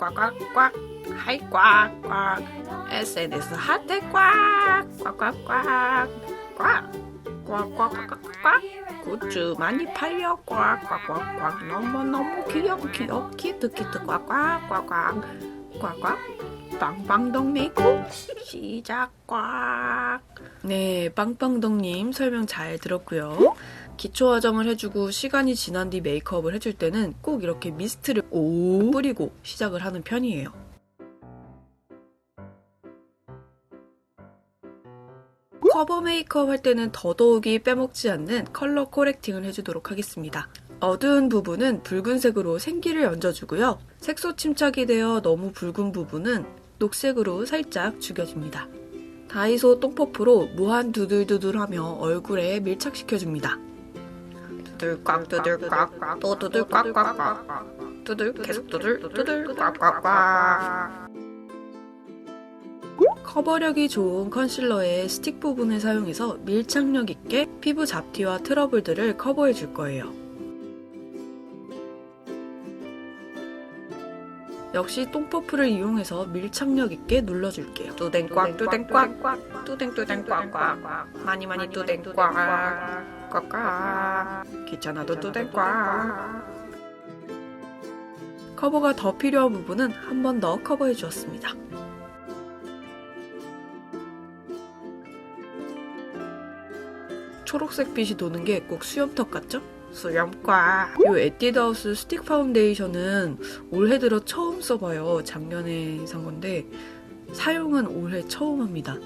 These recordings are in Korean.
꽉꽉꽉 하이 꽉꽉. SNS 꽉 꽉꽉꽉 꽉. 꽉꽉꽉꽉. 굿즈 많이 팔려. 꽉꽉꽉꽉. 너무 너무 귀여워 귀여워 키트 키트 꽉꽉꽉꽉. 꽉꽉. 빵빵동 메이크업 시작. 꽉. 네, 빵빵동님 설명 잘 들었고요. 기초 화장을 해주고 시간이 지난 뒤 메이크업을 해줄 때는 꼭 이렇게 미스트를 오 뿌리고 시작을 하는 편이에요. 커버 메이크업 할 때는 더더욱이 빼먹지 않는 컬러 코렉팅을 해주도록 하겠습니다. 어두운 부분은 붉은색으로 생기를 얹어주고요. 색소 침착이 되어 너무 붉은 부분은 녹색으로 살짝 죽여줍니다. 다이소 똥퍼프로 무한 두들두들하며 얼굴에 밀착시켜줍니다. 두들꽉 두들꽉 또 두들꽉꽉꽉. 두들 계속 두들 두들 꽉꽉꽉. 커버력이 좋은 컨실러의 스틱 부분을 사용해서 밀착력 있게 피부 잡티와 트러블들을 커버해 줄 거예요. 역시 똥퍼프를 이용해서 밀착력 있게 눌러줄게요. 뚜댕꽉 뚜댕꽉. 뚜댕뚜댕꽉꽉. 많이 많이 뚜댕꽉 꽉꽉 귀찮아도 뚜댕꽉 커버가 더 필요한 부분은 한 번 더 커버해 주었습니다. 초록색 빛이 도는 게 꼭 수염턱 같죠? 수염과 이 에뛰드하우스 스틱 파운데이션은 올해 들어 처음 써봐요. 작년에 산 건데 사용은 올해 처음 합니다.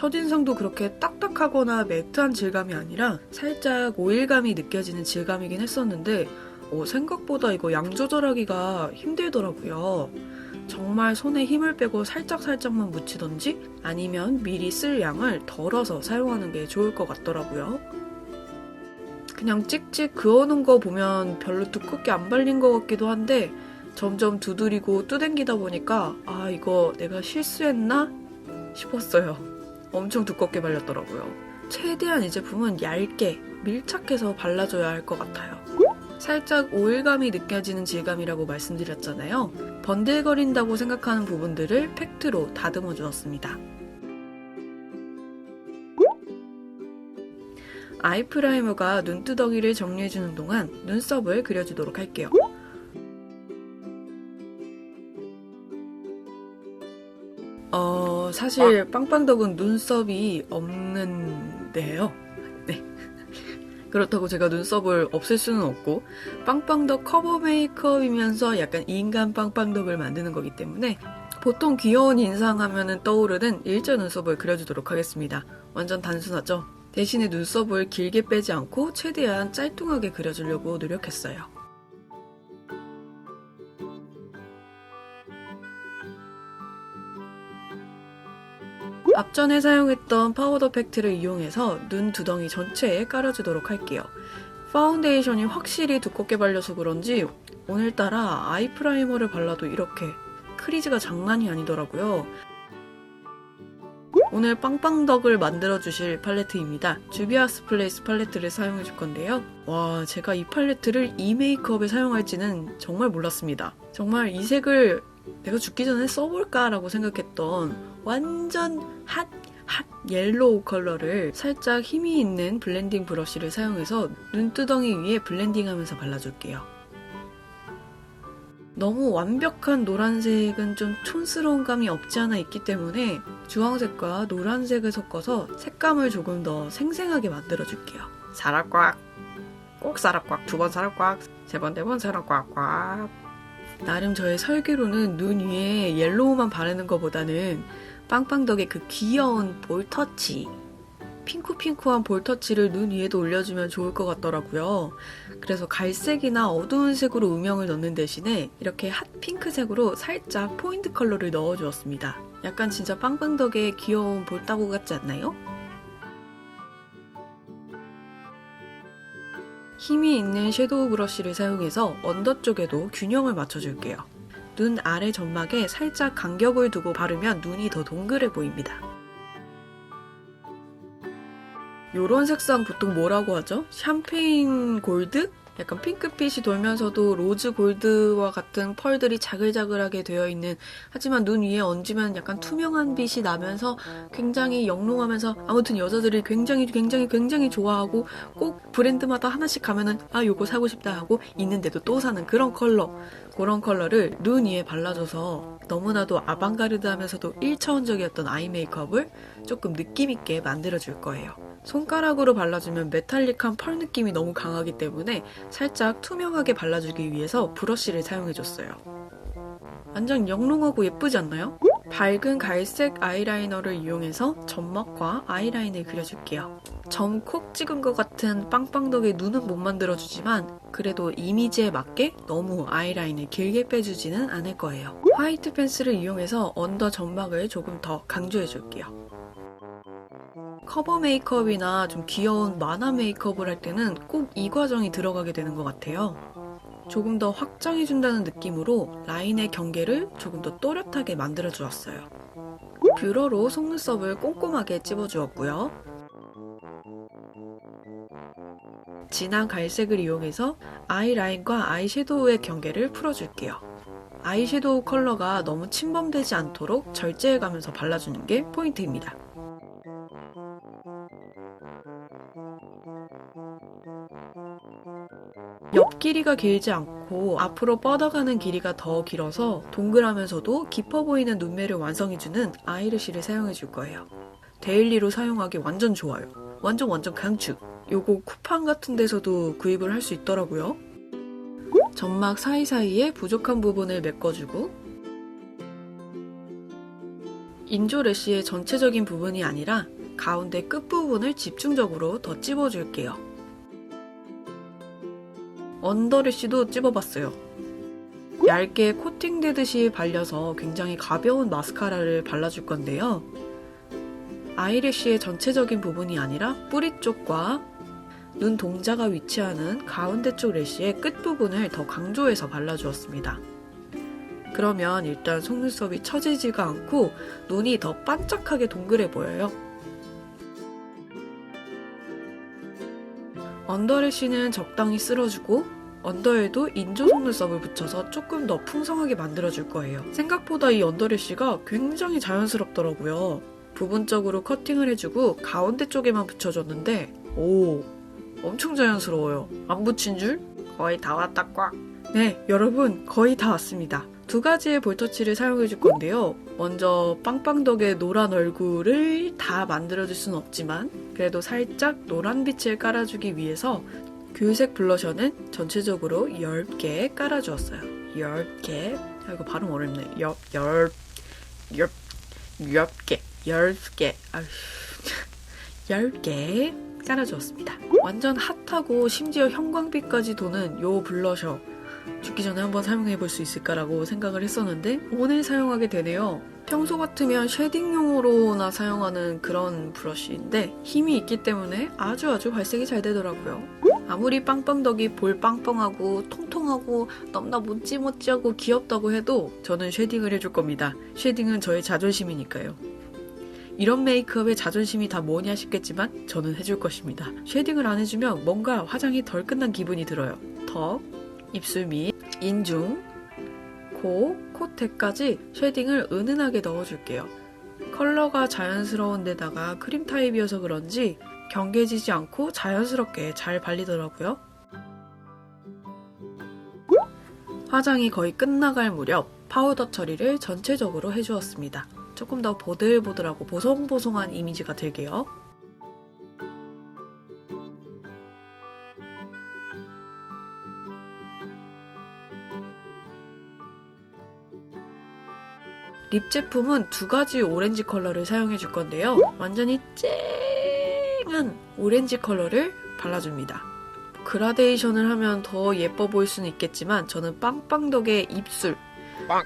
첫인상도 그렇게 딱딱하거나 매트한 질감이 아니라 살짝 오일감이 느껴지는 질감이긴 했었는데 어, 생각보다 이거 양 조절하기가 힘들더라고요. 정말 손에 힘을 빼고 살짝살짝만 묻히던지 아니면 미리 쓸 양을 덜어서 사용하는 게 좋을 것 같더라고요. 그냥 찍찍 그어놓은 거 보면 별로 두껍게 안 발린 것 같기도 한데 점점 두드리고 뚜댕기다 보니까 아 이거 내가 실수했나 싶었어요. 엄청 두껍게 발렸더라고요. 최대한 이 제품은 얇게 밀착해서 발라줘야 할 것 같아요. 살짝 오일감이 느껴지는 질감이라고 말씀드렸잖아요. 번들거린다고 생각하는 부분들을 팩트로 다듬어 주었습니다. 아이 프라이머가 눈두덩이를 정리해주는 동안 눈썹을 그려주도록 할게요. 어, 사실 빵빵덕은 눈썹이 없는데요. 네. 그렇다고 제가 눈썹을 없앨 수는 없고 빵빵덕 커버 메이크업이면서 약간 인간 빵빵덕을 만드는 거기 때문에 보통 귀여운 인상 하면 떠오르는 일자 눈썹을 그려주도록 하겠습니다. 완전 단순하죠? 대신에 눈썹을 길게 빼지 않고 최대한 짤뚱하게 그려주려고 노력했어요. 앞전에 사용했던 파우더 팩트를 이용해서 눈 두덩이 전체에 깔아주도록 할게요. 파운데이션이 확실히 두껍게 발려서 그런지 오늘따라 아이 프라이머를 발라도 이렇게 크리즈가 장난이 아니더라고요. 오늘 빵빵덕을 만들어주실 팔레트입니다. 주비아스 플레이스 팔레트를 사용해줄 건데요. 와, 제가 이 팔레트를 이 메이크업에 사용할지는 정말 몰랐습니다. 정말 이 색을 내가 죽기 전에 써볼까라고 생각했던 완전 핫, 핫 옐로우 컬러를 살짝 힘이 있는 블렌딩 브러쉬를 사용해서 눈두덩이 위에 블렌딩하면서 발라줄게요. 너무 완벽한 노란색은 좀 촌스러운 감이 없지 않아 있기 때문에 주황색과 노란색을 섞어서 색감을 조금 더 생생하게 만들어줄게요. 사락꽉, 꼭 사락꽉, 두 번 사락꽉, 세 번, 네 번 사락꽉 꽉. 나름 저의 설계로는 눈 위에 옐로우만 바르는 것보다는 빵빵덕의 그 귀여운 볼터치, 핑크핑크한 볼터치를 눈 위에도 올려주면 좋을 것 같더라고요. 그래서 갈색이나 어두운 색으로 음영을 넣는 대신에 이렇게 핫 핑크색으로 살짝 포인트 컬러를 넣어주었습니다. 약간 진짜 빵빵덕의 귀여운 볼따구 같지 않나요? 힘이 있는 섀도우 브러쉬를 사용해서 언더 쪽에도 균형을 맞춰줄게요. 눈 아래 점막에 살짝 간격을 두고 바르면 눈이 더 동그래 보입니다. 요런 색상 보통 뭐라고 하죠? 샴페인 골드? 약간 핑크빛이 돌면서도 로즈 골드와 같은 펄들이 자글자글하게 되어 있는 하지만 눈 위에 얹으면 약간 투명한 빛이 나면서 굉장히 영롱하면서 아무튼 여자들이 굉장히 굉장히 굉장히 좋아하고 꼭 브랜드마다 하나씩 가면은 아 요거 사고 싶다 하고 있는데도 또 사는 그런 컬러 그런 컬러를 눈 위에 발라줘서 너무나도 아방가르드하면서도 1차원적이었던 아이 메이크업을 조금 느낌 있게 만들어줄 거예요. 손가락으로 발라주면 메탈릭한 펄 느낌이 너무 강하기 때문에 살짝 투명하게 발라주기 위해서 브러쉬를 사용해줬어요. 완전 영롱하고 예쁘지 않나요? 밝은 갈색 아이라이너를 이용해서 점막과 아이라인을 그려줄게요. 점 콕 찍은 것 같은 빵빵덕의 눈은 못 만들어주지만 그래도 이미지에 맞게 너무 아이라인을 길게 빼주지는 않을 거예요. 화이트 펜슬을 이용해서 언더 점막을 조금 더 강조해줄게요. 커버 메이크업이나 좀 귀여운 만화 메이크업을 할 때는 꼭 이 과정이 들어가게 되는 것 같아요. 조금 더 확장해준다는 느낌으로 라인의 경계를 조금 더 또렷하게 만들어 주었어요. 뷰러로 속눈썹을 꼼꼼하게 찝어 주었고요. 진한 갈색을 이용해서 아이라인과 아이섀도우의 경계를 풀어줄게요. 아이섀도우 컬러가 너무 침범되지 않도록 절제해가면서 발라주는 게 포인트입니다. 옆 길이가 길지 않고 앞으로 뻗어가는 길이가 더 길어서 동글하면서도 깊어 보이는 눈매를 완성해주는 아이래쉬를 사용해줄 거예요. 데일리로 사용하기 완전 좋아요. 완전 완전 강추. 요거 쿠팡 같은 데서도 구입을 할 수 있더라고요. 점막 사이사이에 부족한 부분을 메꿔주고 인조 래쉬의 전체적인 부분이 아니라 가운데 끝부분을 집중적으로 더 찝어줄게요. 언더래쉬도 찝어봤어요. 얇게 코팅되듯이 발려서 굉장히 가벼운 마스카라를 발라줄 건데요. 아이래쉬의 전체적인 부분이 아니라 뿌리 쪽과 눈 동자가 위치하는 가운데 쪽 래쉬의 끝부분을 더 강조해서 발라주었습니다. 그러면 일단 속눈썹이 처지지가 않고 눈이 더 반짝하게 동글해 보여요. 언더래쉬는 적당히 쓸어주고 언더에도 인조 속눈썹을 붙여서 조금 더 풍성하게 만들어줄 거예요. 생각보다 이 언더래쉬가 굉장히 자연스럽더라고요. 부분적으로 커팅을 해주고 가운데 쪽에만 붙여줬는데 오 엄청 자연스러워요. 안 붙인 줄? 거의 다 왔다 꽉. 네 여러분 거의 다 왔습니다. 두 가지의 볼터치를 사용해 줄 건데요. 먼저 빵빵덕의 노란 얼굴을 다 만들어 줄 수는 없지만 그래도 살짝 노란 빛을 깔아주기 위해서 귤색 블러셔는 전체적으로 10개 깔아주었어요. 10개. 아, 이거 발음 어렵네. 열, 열, 열, 10개. 10개. 아휴. 10개 깔아주었습니다. 완전 핫하고 심지어 형광빛까지 도는 요 블러셔. 죽기 전에 한번 사용해 볼 수 있을까라고 생각을 했었는데 오늘 사용하게 되네요. 평소 같으면 쉐딩용으로나 사용하는 그런 브러쉬인데 힘이 있기 때문에 아주 아주 발색이 잘 되더라고요. 아무리 빵빵덕이 볼 빵빵하고 통통하고 넘나 모찌모찌하고 귀엽다고 해도 저는 쉐딩을 해줄 겁니다. 쉐딩은 저의 자존심이니까요. 이런 메이크업에 자존심이 다 뭐냐 싶겠지만 저는 해줄 것입니다. 쉐딩을 안 해주면 뭔가 화장이 덜 끝난 기분이 들어요. 턱, 입술 밑, 인중, 코, 콧대까지 쉐딩을 은은하게 넣어줄게요. 컬러가 자연스러운 데다가 크림 타입이어서 그런지 경계지지 않고 자연스럽게 잘 발리더라고요. 화장이 거의 끝나갈 무렵 파우더 처리를 전체적으로 해주었습니다. 조금 더 보들보들하고 보송보송한 이미지가 들게요. 립 제품은 두 가지 오렌지 컬러를 사용해 줄 건데요. 완전히 쨍한 오렌지 컬러를 발라줍니다. 그라데이션을 하면 더 예뻐 보일 수는 있겠지만 저는 빵빵덕의 입술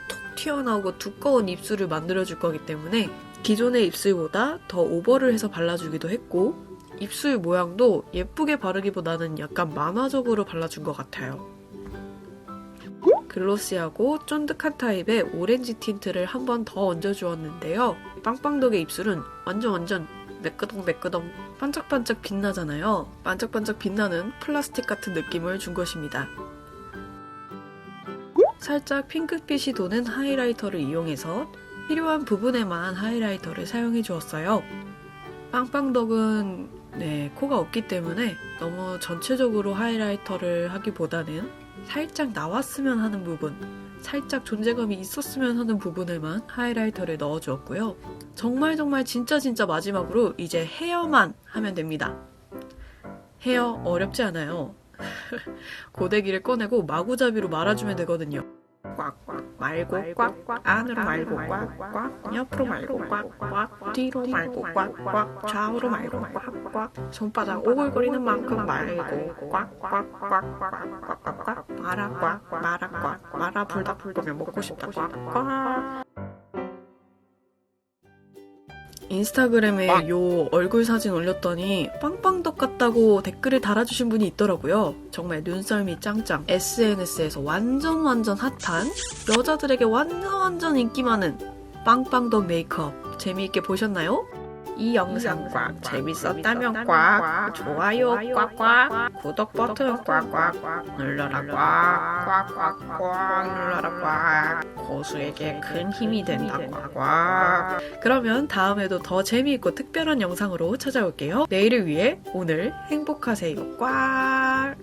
톡 튀어나오고 두꺼운 입술을 만들어줄 거기 때문에 기존의 입술보다 더 오버를 해서 발라주기도 했고 입술 모양도 예쁘게 바르기보다는 약간 만화적으로 발라준 것 같아요. 글로시하고 쫀득한 타입의 오렌지 틴트를 한 번 더 얹어주었는데요. 빵빵덕의 입술은 완전 완전 매끄덩 매끄덩 반짝반짝 빛나잖아요. 반짝반짝 빛나는 플라스틱 같은 느낌을 준 것입니다. 살짝 핑크빛이 도는 하이라이터를 이용해서 필요한 부분에만 하이라이터를 사용해 주었어요. 빵빵덕은 네, 코가 없기 때문에 너무 전체적으로 하이라이터를 하기보다는 살짝 나왔으면 하는 부분, 살짝 존재감이 있었으면 하는 부분에만 하이라이터를 넣어 주었고요. 정말 정말 진짜 진짜 마지막으로 이제 헤어만 하면 됩니다. 헤어 어렵지 않아요. 고데기를 꺼내고 마구잡이로 말아주면 되거든요. 꽉꽉 말고 꽉꽉 안으로 말고 꽉꽉 옆으로 말고 꽉꽉 뒤로 말고 꽉꽉 좌우로 말고 꽉꽉 손바닥 오글거리는 만큼 말고 꽉꽉꽉꽉꽉꽉꽉 말아 꽉 말아 꽉 말아 불닭 불고면 먹고 싶다 꽉꽉 인스타그램에 요 얼굴 사진 올렸더니 빵빵덕 같다고 댓글을 달아주신 분이 있더라고요. 정말 눈썰미 짱짱. SNS에서 완전 완전 핫한 여자들에게 완전 완전 인기 많은 빵빵덕 메이크업 재미있게 보셨나요? 이 영상 꽉 재밌었다면 꽉 좋아요 꽉꽉 구독 버튼 꽉꽉 눌러라 꽉꽉꽉꽉 눌러라 꽉 고수에게 큰 힘이 된다. 꽉꽉. 그러면 다음에도 더 재미있고 특별한 영상으로 찾아올게요. 내일을 위해 오늘 행복하세요. 꽉